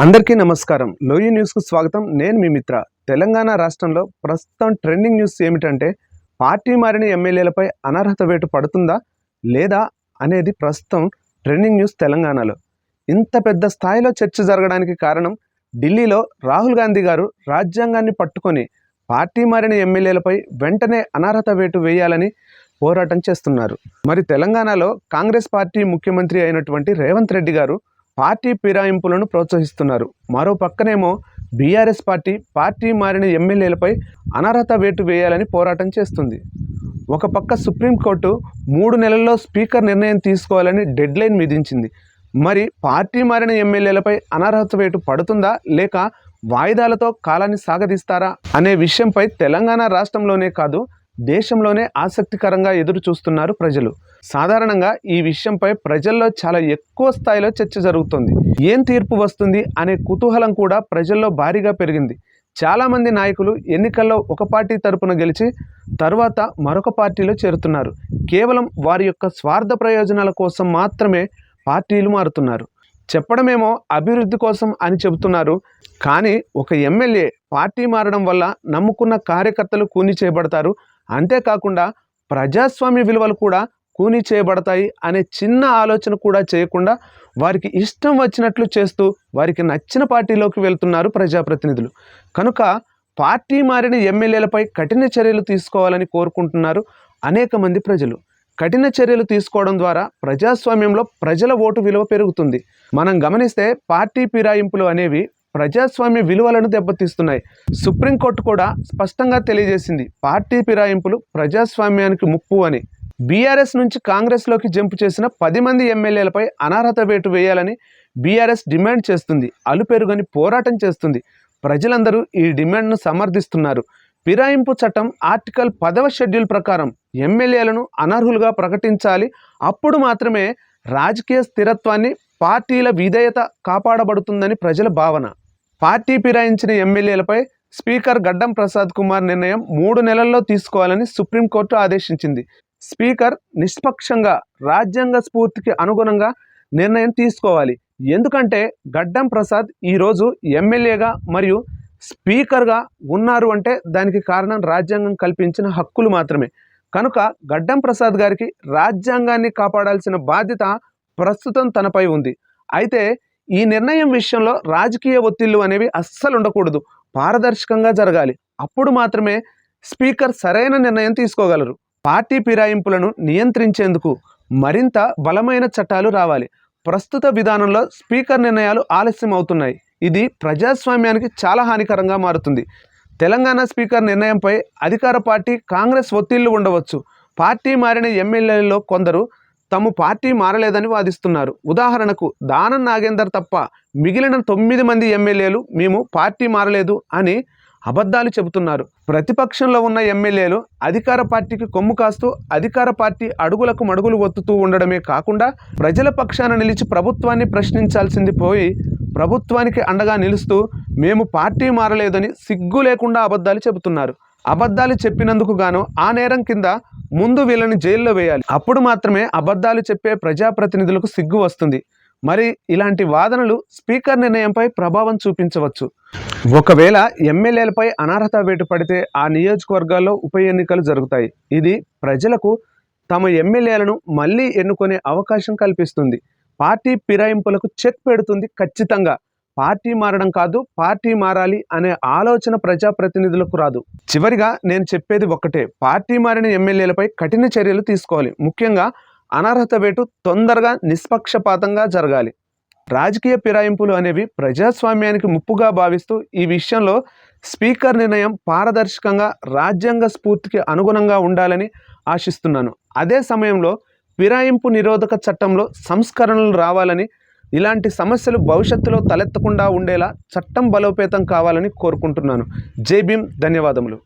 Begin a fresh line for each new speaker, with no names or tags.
అందరికీ నమస్కారం. లోయి న్యూస్కు స్వాగతం. నేను మీ మిత్ర. తెలంగాణ రాష్ట్రంలో ప్రస్తుతం ట్రెండింగ్ న్యూస్ ఏమిటంటే పార్టీ మారిన ఎమ్మెల్యేలపై అనర్హత వేటు పడుతుందా లేదా అనేది ప్రస్తుతం ట్రెండింగ్ న్యూస్ తెలంగాణలో. ఇంత పెద్ద స్థాయిలో చర్చ జరగడానికి కారణం ఢిల్లీలో రాహుల్ గాంధీ గారు రాజ్యాంగాన్ని పట్టుకొని పార్టీ మారిన ఎమ్మెల్యేలపై వెంటనే అనర్హత వేటు వేయాలని పోరాటం చేస్తున్నారు. మరి తెలంగాణలో కాంగ్రెస్ పార్టీ ముఖ్యమంత్రి అయినటువంటి రేవంత్ రెడ్డి గారు పార్టీ ఫిరాయింపులను ప్రోత్సహిస్తున్నారు. మరో పక్కనేమో బీఆర్ఎస్ పార్టీ పార్టీ మారిన ఎమ్మెల్యేలపై అనర్హత వేటు వేయాలని పోరాటం చేస్తుంది. ఒక పక్క సుప్రీంకోర్టు మూడు నెలల్లో స్పీకర్ నిర్ణయం తీసుకోవాలని డెడ్లైన్ విధించింది. మరి పార్టీ మారిన ఎమ్మెల్యేలపై అనర్హత వేటు పడుతుందా? లేక వాయిదాలతో కాలాన్ని సాగదీస్తారా? అనే విషయంపై తెలంగాణ రాష్ట్రంలోనే కాదు దేశంలోనే ఆసక్తికరంగా ఎదురు చూస్తున్నారు ప్రజలు. సాధారణంగా ఈ విషయంపై ప్రజల్లో చాలా ఎక్కువ స్థాయిలో చర్చ జరుగుతుంది. ఏం తీర్పు వస్తుంది అనే కుతూహలం కూడా ప్రజల్లో భారీగా పెరిగింది. చాలామంది నాయకులు ఎన్నికల్లో ఒక పార్టీ తరపున గెలిచి తర్వాత మరొక పార్టీలో చేరుతున్నారు. కేవలం వారి యొక్క స్వార్థ ప్రయోజనాల కోసం మాత్రమే పార్టీలు మారుతున్నారు. చెప్పడమేమో అభివృద్ధి కోసం అని చెబుతున్నారు. కానీ ఒక ఎమ్మెల్యే పార్టీ మారడం వల్ల నమ్ముకున్న కార్యకర్తలు కూని చేయబడతారు అంతేకాకుండా ప్రజాస్వామ్య విలువలు కూడా కూని చేయబడతాయి అనే చిన్న ఆలోచన కూడా చేయకుండా వారికి ఇష్టం వచ్చినట్లు చేస్తూ వారికి నచ్చిన పార్టీలోకి వెళ్తున్నారు ప్రజాప్రతినిధులు. కనుక పార్టీ మారిన ఎమ్మెల్యేలపై కఠిన చర్యలు తీసుకోవాలని కోరుకుంటున్నారు అనేక మంది ప్రజలు. కఠిన చర్యలు తీసుకోవడం ద్వారా ప్రజాస్వామ్యంలో ప్రజల ఓటు విలువ పెరుగుతుంది. మనం గమనిస్తే పార్టీ ఫిరాయింపులు అనేవి ప్రజాస్వామ్య విలువలను దెబ్బతీస్తున్నాయి. సుప్రీంకోర్టు కూడా స్పష్టంగా తెలియజేసింది పార్టీ ఫిరాయింపులు ప్రజాస్వామ్యానికి ముప్పు అని. బీఆర్ఎస్ నుంచి కాంగ్రెస్లోకి జంపు చేసిన పది మంది ఎమ్మెల్యేలపై అనర్హత వేటు వేయాలని బీఆర్ఎస్ డిమాండ్ చేస్తుంది అలుపెరుగని పోరాటం చేస్తుంది. ప్రజలందరూ ఈ డిమాండ్ను సమర్థిస్తున్నారు. ఫిరాయింపు చట్టం ఆర్టికల్ పదవ షెడ్యూల్ ప్రకారం ఎమ్మెల్యేలను అనర్హులుగా ప్రకటించాలి. అప్పుడు మాత్రమే రాజకీయ స్థిరత్వాన్ని పార్టీల విధేయత కాపాడబడుతుందని ప్రజల భావన. పార్టీ ఫిరాయించిన ఎమ్మెల్యేలపై స్పీకర్ గడ్డం ప్రసాద్ కుమార్ నిర్ణయం మూడు నెలల్లో తీసుకోవాలని సుప్రీంకోర్టు ఆదేశించింది. స్పీకర్ నిష్పక్షంగా రాజ్యాంగ స్ఫూర్తికి అనుగుణంగా నిర్ణయం తీసుకోవాలి. ఎందుకంటే గడ్డం ప్రసాద్ ఈరోజు ఎమ్మెల్యేగా మరియు స్పీకర్గా ఉన్నారు అంటే దానికి కారణం రాజ్యాంగం కల్పించిన హక్కులు మాత్రమే. కనుక గడ్డం ప్రసాద్ గారికి రాజ్యాంగాన్ని కాపాడాల్సిన బాధ్యత ప్రస్తుతం తనపై ఉంది. అయితే ఈ నిర్ణయం విషయంలో రాజకీయ ఒత్తిళ్ళు అనేవి అస్సలు ఉండకూడదు. పారదర్శకంగా జరగాలి. అప్పుడు మాత్రమే స్పీకర్ సరైన నిర్ణయం తీసుకోగలరు. పార్టీ ఫిరాయింపులను నియంత్రించేందుకు మరింత బలమైన చట్టాలు రావాలి. ప్రస్తుత విధానంలో స్పీకర్ నిర్ణయాలు ఆలస్యం అవుతున్నాయి ఇది ప్రజాస్వామ్యానికి చాలా హానికరంగా మారుతుంది. తెలంగాణ స్పీకర్ నిర్ణయంపై అధికార పార్టీ కాంగ్రెస్ ఒత్తిళ్ళు ఉండవచ్చు. పార్టీ మారిన ఎమ్మెల్యేలలో కొందరు తమ పార్టీ మారలేదని వాదిస్తున్నారు. ఉదాహరణకు దానం నాగేందర్ తప్ప మిగిలిన తొమ్మిది మంది ఎమ్మెల్యేలు మేము పార్టీ మారలేదు అని అబద్ధాలు చెబుతున్నారు. ప్రతిపక్షంలో ఉన్న ఎమ్మెల్యేలు అధికార పార్టీకి కొమ్ము కాస్తూ అధికార పార్టీ అడుగులకు మడుగులు ఒత్తుతూ ఉండడమే కాకుండా ప్రజల పక్షాన నిలిచి ప్రభుత్వాన్ని ప్రశ్నించాల్సింది పోయి ప్రభుత్వానికి అండగా నిలుస్తూ మేము పార్టీ మారలేదని సిగ్గు లేకుండా అబద్ధాలు చెబుతున్నారు. అబద్ధాలు చెప్పినందుకు గాను ఆ నేరం కింద ముందు వీళ్ళని జైల్లో వేయాలి. అప్పుడు మాత్రమే అబద్ధాలు చెప్పే ప్రజాప్రతినిధులకు సిగ్గు వస్తుంది. మరి ఇలాంటి వాదనలు స్పీకర్ నిర్ణయంపై ప్రభావం చూపించవచ్చు. ఒకవేళ ఎమ్మెల్యేలపై అనర్హత వేటు పడితే ఆ నియోజకవర్గాల్లో ఉప ఎన్నికలు జరుగుతాయి. ఇది ప్రజలకు తమ ఎమ్మెల్యేలను మళ్ళీ ఎన్నుకునే అవకాశం కల్పిస్తుంది. పార్టీ ఫిరాయింపులకు చెక్ పెడుతుంది ఖచ్చితంగా. పార్టీ మారడం కాదు పార్టీ మారాలి అనే ఆలోచన ప్రజాప్రతినిధులకు రాదు. చివరిగా నేను చెప్పేది ఒక్కటే పార్టీ మారిన ఎమ్మెల్యేలపై కఠిన చర్యలు తీసుకోవాలి. ముఖ్యంగా అనర్హత వేటు తొందరగా నిష్పక్షపాతంగా జరగాలి. రాజకీయ ఫిరాయింపులు అనేవి ప్రజాస్వామ్యానికి ముప్పుగా భావిస్తూ ఈ విషయంలో స్పీకర్ నిర్ణయం పారదర్శకంగా రాజ్యాంగ స్ఫూర్తికి అనుగుణంగా ఉండాలని ఆశిస్తున్నాను. అదే సమయంలో ఫిరాయింపు నిరోధక చట్టంలో సంస్కరణలు రావాలని ఇలాంటి సమస్యలు భవిష్యత్తులో తలెత్తకుండా ఉండేలా చట్టం బలోపేతం కావాలని కోరుకుంటున్నాను. జై భీమ్. ధన్యవాదములు.